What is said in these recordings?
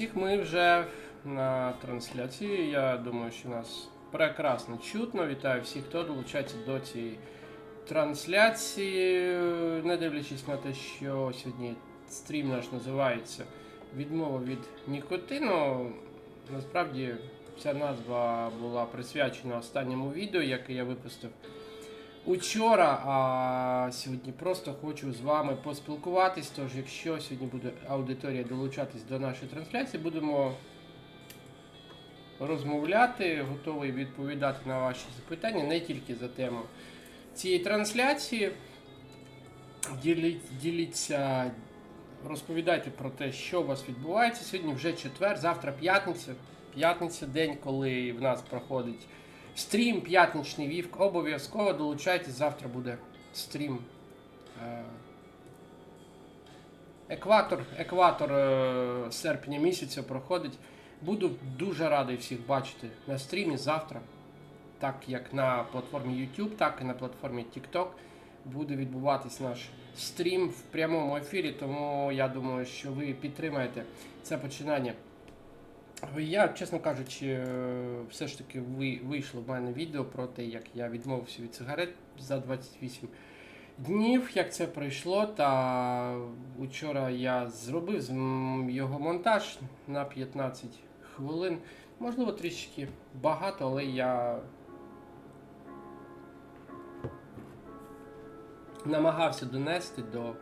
Всіх ми вже на трансляції. Я думаю, що нас прекрасно чутно. Вітаю всіх, хто долучається до цієї трансляції. Не дивлячись на те, що сьогодні стрім наш називається Відмова від нікотину. Насправді ця назва була присвячена останньому відео, яке я випустив учора, а сьогодні просто хочу з вами поспілкуватись. Тож, якщо сьогодні буде аудиторія долучатись до нашої трансляції, будемо розмовляти, готовий відповідати на ваші запитання не тільки за тему цієї трансляції. Діліть, діліться, розповідайте про те, що у вас відбувається. Сьогодні вже четвер, завтра п'ятниця. П'ятниця день, коли в нас проходить стрім, п'ятничний вівк. Обов'язково долучайтесь, завтра буде стрім. Е, Екватор, екватор е, серпня місяця проходить. Буду дуже радий всіх бачити на стрімі завтра. Так як на платформі YouTube, так і на платформі TikTok буде відбуватись наш стрім в прямому ефірі, тому я думаю, що ви підтримаєте це починання. Я, чесно кажучи, е, все ж таки ви- вийшло в мене відео про те, як я відмовився від сигарет за 28 днів, як це пройшло. Та вчора я зробив його монтаж на 15 хвилин. Можливо, трішки багато, але я намагався донести до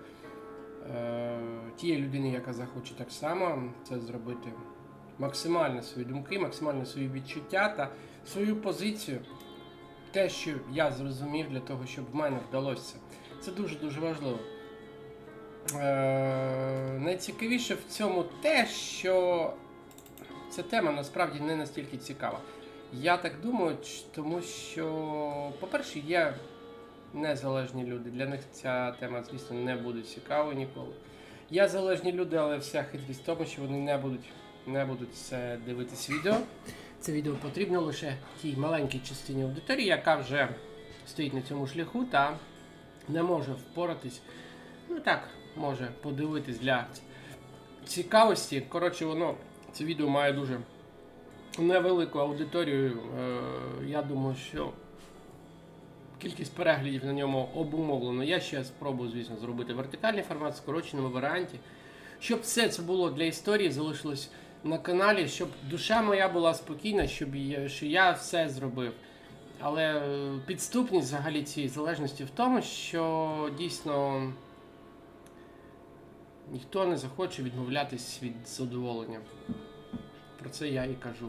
е, тієї людини, яка захоче так само це зробити. Максимально свої думки, максимально свої відчуття та свою позицію. Те, що я зрозумів для того, щоб в мене вдалося. Це дуже-дуже важливо. Е, найцікавіше в цьому те, що ця тема насправді не настільки цікава. Я так думаю, тому що, по-перше, є незалежні люди. Для них ця тема, звісно, не буде цікавою ніколи. Є залежні люди, але вся хитрість в тому, що вони не будуть, не будуть це дивитись відео. Це відео потрібно лише тій маленькій частині аудиторії, яка вже стоїть на цьому шляху та не може впоратись. Ну так, може подивитись для цікавості. Коротше, воно це відео має дуже невелику аудиторію. Е, я думаю, що кількість переглядів на ньому обумовлено. Я ще спробую, звісно, зробити вертикальний формат в скороченому варіанті. Щоб все це було для історії, залишилось на каналі, щоб душа моя була спокійна, щоб я, що я все зробив. Але е, підступність взагалі цієї залежності в тому, що дійсно ніхто не захоче відмовлятись від задоволення. Про це я і кажу.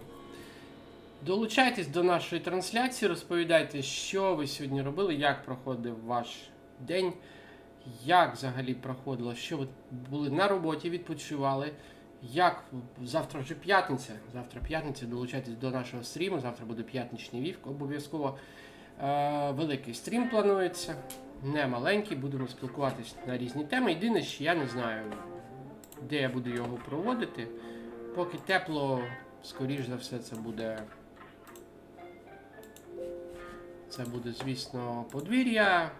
Долучайтесь до нашої трансляції, розповідайте, що ви сьогодні робили, як проходив ваш день, як взагалі проходило, що ви були на роботі, відпочивали. Як завтра вже п'ятниця. Завтра п'ятниця, долучайтесь до нашого стріму. Завтра буде п'ятничний вівк. Обов'язково е, великий стрім планується. Не маленький, будемо спілкуватись на різні теми. Єдине, що я не знаю, де я буду його проводити. Поки тепло, скоріш за все, це буде. Це буде, звісно, подвір'я.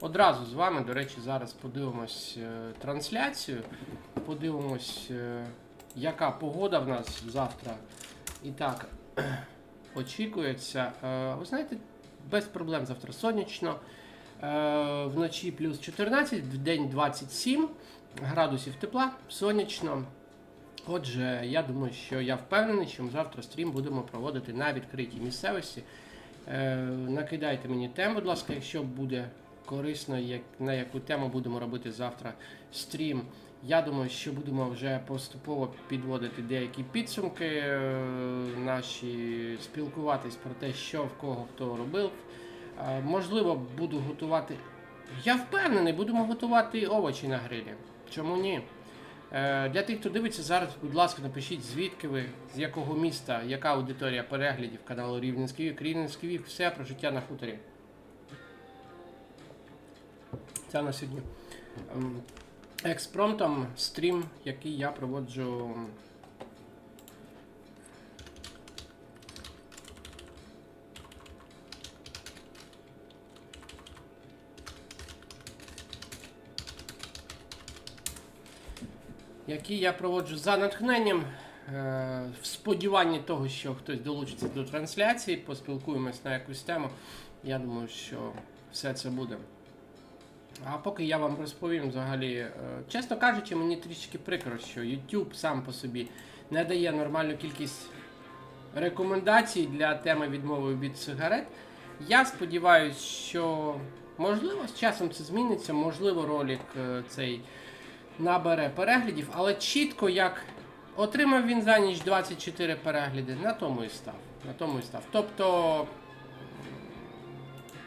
Одразу з вами, до речі, зараз подивимось е, трансляцію. Подивимось, е, яка погода в нас завтра. І так, очікується. Е, ви знаєте, без проблем завтра сонячно. Е, вночі плюс 14, в день 27 градусів тепла, сонячно. Отже, я думаю, що я впевнений, що ми завтра стрім будемо проводити на відкритій місцевості. Накидайте мені тему, будь ласка, якщо буде корисно, на яку тему будемо робити завтра стрім. Я думаю, що будемо вже поступово підводити деякі підсумки е, наші, спілкуватись про те, що в кого хто робив. Е, можливо, буду готувати. Я впевнений, будемо готувати овочі на грилі. Чому ні? Е, Для тих, хто дивиться зараз, будь ласка, напишіть, звідки ви, з якого міста, яка аудиторія переглядів каналу Рівненський вік, Рівненський вік, все про життя на хуторі. Це на сьогодні. Експромтом стрім, який я проводжу. Який я проводжу за натхненням е, в сподіванні того, що хтось долучиться до трансляції, поспілкуємось на якусь тему. Я думаю, що все це буде. А поки я вам розповім взагалі, е, чесно кажучи, мені трішки прикро, що YouTube сам по собі не дає нормальну кількість рекомендацій для теми відмови від сигарет. Я сподіваюся, що можливо з часом це зміниться, можливо, ролик е, цей набере переглядів, але чітко як отримав він за ніч 24 перегляди, на тому і став. На тому і став. Тобто,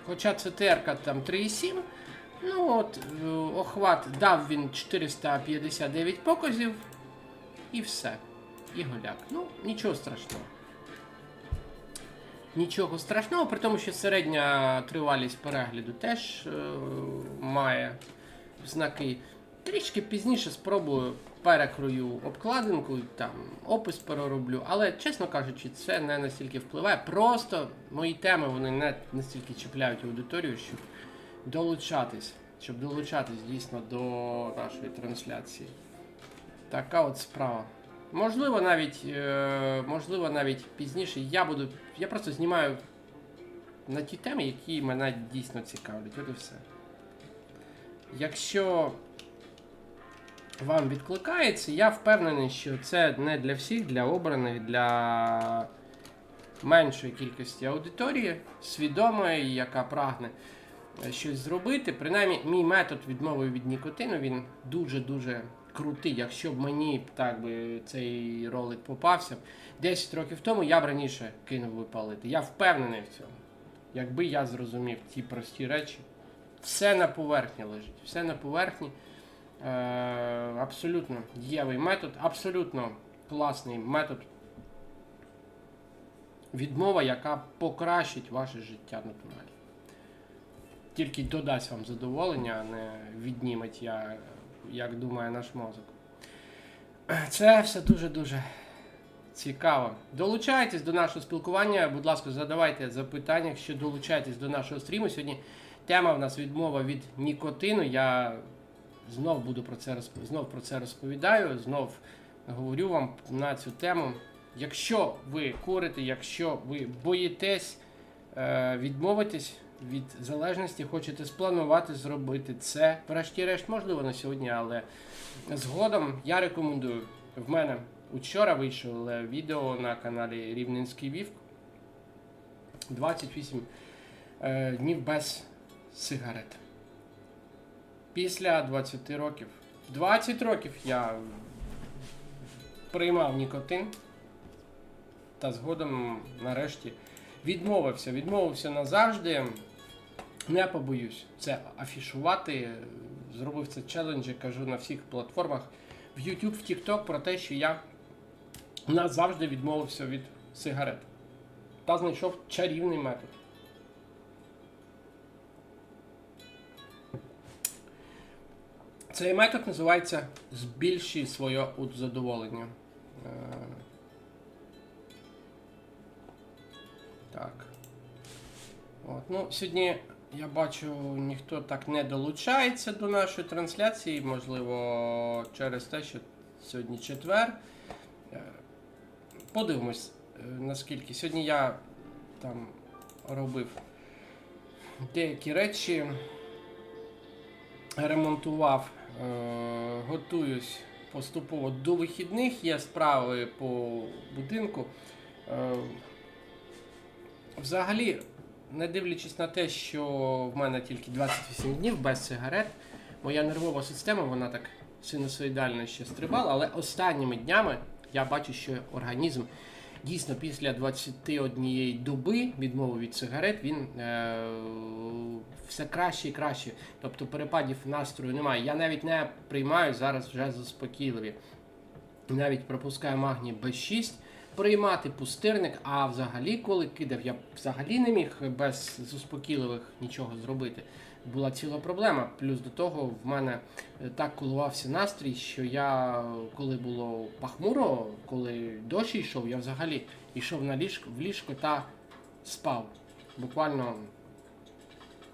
хоча ЦТР там 3,7, ну от е, охват дав він 459 показів і все. І голяк. Ну, нічого страшного. Нічого страшного, при тому, що середня тривалість перегляду теж е, має знаки. Трішки пізніше спробую перекрою обкладинку, там опис перероблю, але чесно кажучи, це не настільки впливає. Просто мої теми вони не настільки чіпляють аудиторію, щоб долучатись, щоб долучатись дійсно до нашої трансляції. Така от справа. Можливо, навіть, е, можливо, навіть пізніше я буду. Я просто знімаю на ті теми, які мене дійсно цікавлять. От і все. Якщо вам відкликається, я впевнений, що це не для всіх, для обраних, для меншої кількості аудиторії, свідомої, яка прагне щось зробити. Принаймні, мій метод відмови від нікотину він дуже-дуже крутий. Якщо б мені так би цей ролик попався 10 років тому, я б раніше кинув би палити. Я впевнений в цьому. Якби я зрозумів ті прості речі, все на поверхні лежить, все на поверхні. Е, абсолютно дієвий метод, абсолютно класний метод. Відмова, яка покращить ваше життя натурально. Тільки додасть вам задоволення, а не відніметь, я, як думає наш мозок. Це все дуже-дуже цікаво. Долучайтесь до нашого спілкування. Будь ласка, задавайте запитання, якщо долучаєтесь до нашого стріму. Сьогодні тема в нас відмова від нікотину. Я знов буду про це розп... знов про це розповідаю, знов говорю вам на цю тему. Якщо ви курите, якщо ви боїтесь е, відмовитись від залежності, хочете спланувати зробити це, врешті-решт, можливо, на сьогодні, але згодом я рекомендую. В мене учора вийшло відео на каналі Рівненський Вівк. 28 е, днів без сигарет. Після 20 років. 20 років я приймав нікотин. Та згодом нарешті відмовився. Відмовився назавжди. Не побоюсь це афішувати. Зробив це челенджі, кажу на всіх платформах в YouTube, в TikTok про те, що я назавжди відмовився від сигарет. Та знайшов чарівний метод. Цей метод називається збільшуй своє задоволення. Е, Так. От, ну, Сьогодні я бачу, ніхто так не долучається до нашої трансляції, можливо, через те, що сьогодні четвер. Е, Подивимось, е, наскільки. Сьогодні я там робив деякі речі, ремонтував, е, готуюсь поступово до вихідних, є справи по будинку. Взагалі, не дивлячись на те, що в мене тільки 28 днів без сигарет, моя нервова система, вона так синусоїдально ще стрибала, але останніми днями я бачу, що організм дійсно після 21 доби відмови від сигарет він е, все краще і краще. Тобто перепадів настрою немає. Я навіть не приймаю зараз вже заспокійливі. Навіть пропускаю магній Б6 приймати пустирник, а взагалі, коли кидав, я взагалі не міг без заспокійливих нічого зробити. Була ціла проблема. Плюс до того в мене е, так коливався настрій, що я, коли було пахмуро, коли дощ йшов, я взагалі йшов на ліжко, в ліжко та спав. Буквально,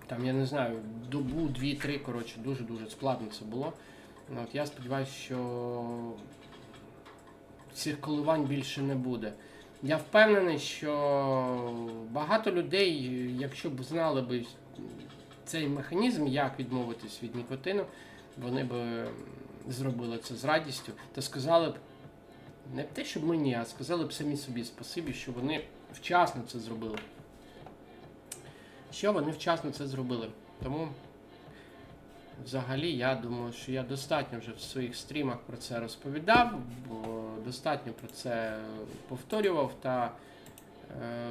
там, я не знаю, добу, дві-три, коротше, дуже-дуже складно це було. От, Я сподіваюся, що цих коливань більше не буде. Я впевнений, що багато людей, якщо б знали б цей механізм, як відмовитись від нікотину, вони б зробили це з радістю та сказали б не те, щоб мені, а сказали б самі собі спасибі, що вони вчасно це зробили. Що вони вчасно це зробили. Тому взагалі я думаю, що я достатньо вже в своїх стрімах про це розповідав, бо достатньо про це повторював та е,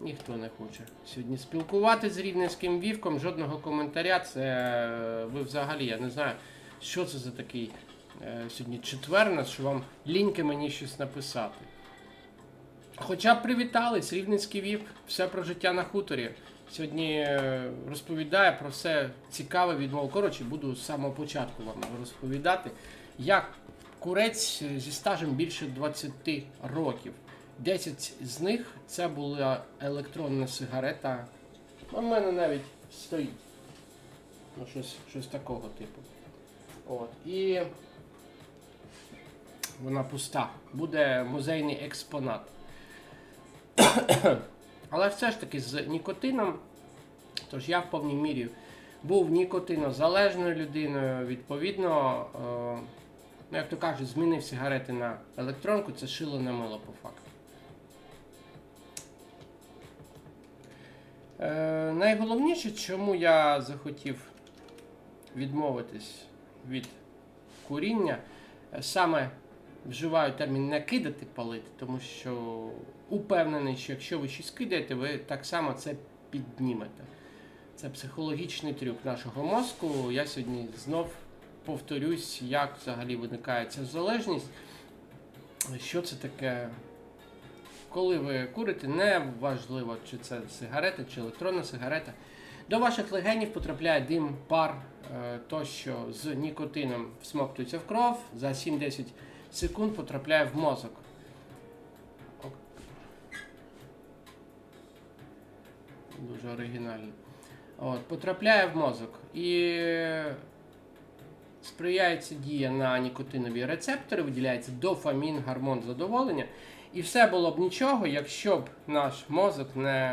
ніхто не хоче сьогодні спілкуватися з рівненським вівком, жодного коментаря. Це е, ви взагалі, я не знаю, що це за такий е, сьогодні четвер, що вам ліньки мені щось написати. Хоча б привітались, Рівненський віп, все про життя на хуторі. Сьогодні е, розповідає про все цікаве відмов. Коротше, буду з самого початку вам розповідати, як курець зі стажем більше 20 років. 10 з них це була електронна сигарета. У мене навіть стоїть. Ну, щось, щось такого типу. От. І вона пуста. Буде музейний експонат. Але все ж таки з нікотином, тож я в повній мірі був нікотинозалежною людиною, відповідно, е, ну, як то кажуть, змінив сигарети на електронку, це шило на мило по факту. Е, найголовніше, чому я захотів відмовитись від куріння, е, саме вживаю термін не кидати палити, тому що упевнений, що якщо ви щось кидаєте, ви так само це піднімете. Це психологічний трюк нашого мозку. Я сьогодні знов повторюсь, як взагалі виникає ця залежність. Що це таке? Коли ви курите, не важливо, чи це сигарета, чи електронна сигарета. До ваших легенів потрапляє дим, пар, е, тощо з нікотином всмоктується в кров, за 7-10 секунд потрапляє в мозок. Дуже оригінально. От, потрапляє в мозок і сприяється дія на нікотинові рецептори, виділяється дофамін, гормон задоволення. І все було б нічого, якщо б наш мозок не